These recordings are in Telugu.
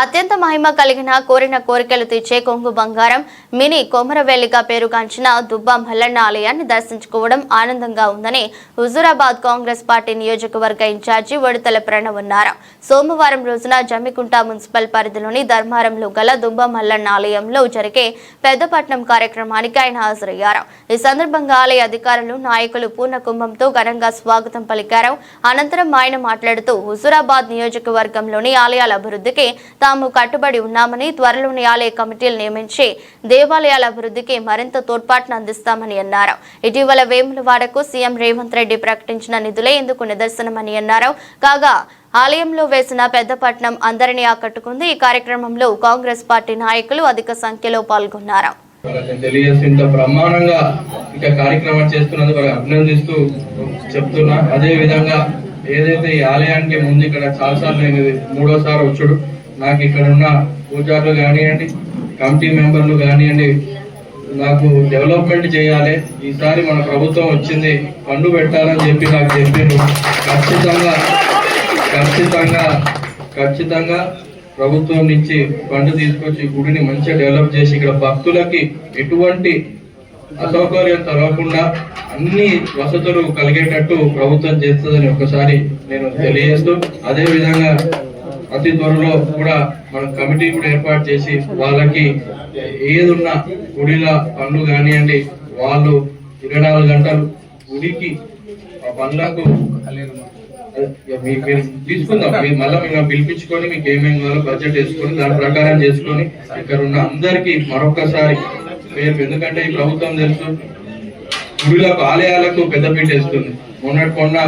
అత్యంత మహిమ కలిగిన కోరిన కోరికలు తీర్చే కొంగు బంగారం మినీ కొమరవెల్లిగా పేరుగాంచిన దుబ్బా మల్లన్న ఆలయాన్ని దర్శించుకోవడం ఆనందంగా ఉందని హుజూరాబాద్ కాంగ్రెస్ పార్టీ నియోజకవర్గ ఇన్ఛార్జి ఒడితల ప్రణవ్ అన్నారు. సోమవారం రోజున జమ్మికుంట మున్సిపల్ పరిధిలోని ధర్మారంలో గల దుబ్బా మల్లన్న ఆలయంలో జరిగే పెద్దపట్నం కార్యక్రమానికి ఆయన హాజరయ్యారు. ఈ సందర్భంగా ఆలయ అధికారులు నాయకులు పూర్ణ కుంభంతో ఘనంగా స్వాగతం పలికారు. అనంతరం ఆయన మాట్లాడుతూ హుజూరాబాద్ నియోజకవర్గంలోని ఆలయాల అభివృద్ధికి తాము కట్టుబడి ఉన్నామని త్వరలోని ఆలయ కమిటీలు నియమించి దేవాలయాల అభివృద్ధికి మరింత తోడ్పాటును అందిస్తామని అన్నారు. ఇటీవల వేములవాడకు సీఎం రేవంత్ రెడ్డి ప్రకటించిన నిధులే ఇందుకు నిదర్శనమని అన్నారు. కాగా ఆలయంలో వేసిన పెద్దపట్నం అందరినీ ఆకట్టుకుంది. ఈ కార్యక్రమంలో కాంగ్రెస్ పార్టీ నాయకులు అధిక సంఖ్యలో పాల్గొన్నారు. తెలియజేస్తూ బ్రహ్మాండంగా కార్యక్రమం చేస్తున్నందుకు అభినందిస్తూ చెప్తున్నా. అదే విధంగా ఏదైతే ఈ ఆలయానికి ముందు ఇక్కడ చాలాసార్లు నేను మూడోసారి వచ్చుడు నాకు ఇక్కడ ఉన్న పూజారులు కానివ్వండి కమిటీ మెంబర్లు కానివ్వండి నాకు డెవలప్మెంట్ చేయాలి. ఈసారి మన ప్రభుత్వం వచ్చింది పండు పెట్టాలని చెప్పి నాకు చెప్పిండ్రు. ఖచ్చితంగా ఖచ్చితంగా ఖచ్చితంగా ప్రభుత్వం నుంచి ఫండ్ తీసుకొచ్చి గుడిని మంచిగా డెవలప్ చేసి ఇక్కడ భక్తులకి ఎటువంటి అసౌకర్యం తరగకుండా అన్ని వసతులు కలిగేటట్టు ప్రభుత్వం చేస్తుందని ఒకసారి నేను తెలియజేస్తూ అదేవిధంగా అతి త్వరలో కూడా మనం కమిటీ కూడా ఏర్పాటు చేసి వాళ్ళకి ఏదున్నా గుడిల పనులు కానివ్వండి వాళ్ళు ఇరవై నాలుగు గంటలు గుడికి ఆ పనులకు మీరు తీసుకుందాం. మీరు మళ్ళీ మేము పిలిపించుకొని మీకు ఏమేమి కావాలో బడ్జెట్ వేసుకొని దాని ప్రకారం చేసుకొని ఇక్కడ ఉన్న అందరికీ మరొకసారి పేరు. ఎందుకంటే ఈ ప్రభుత్వం తెలుసు గుడిలకు ఆలయాలకు పెద్దపీట వేస్తుంది. మొన్నటి కొన్న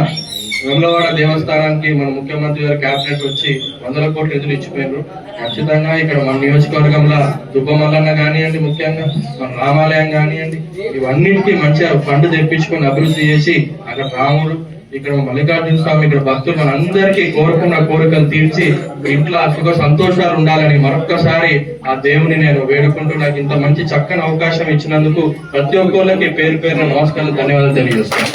వెమ్లవాడ దేవస్థానానికి మన ముఖ్యమంత్రి గారు క్యాబినెట్ వచ్చి వందల కోట్ల నిధులు ఇచ్చిపోయినారు? ఖచ్చితంగా ఇక్కడ మన నియోజకవర్గంలో దుబ్బమల్లన్న కానివ్వండి ముఖ్యంగా మన రామాలయం కానివ్వండి ఇవన్నిటికీ మంచిగా ఫండ్ తెప్పించుకొని అభివృద్ధి చేసి అక్కడ రాముడు ఇక్కడ మల్లికార్జున స్వామి ఇక్కడ భక్తులు మనందరికీ కోరుకున్న కోరికలు తీర్చి ఇంట్లో సుఖ సంతోషాలు ఉండాలని మరొక్కసారి ఆ దేవుని నేను వేడుకుంటూ నాకు ఇంత మంచి చక్కని అవకాశం ఇచ్చినందుకు ప్రతి ఒక్కరికి పేరు పేరున నమస్కారం ధన్యవాదాలు తెలియజేస్తాను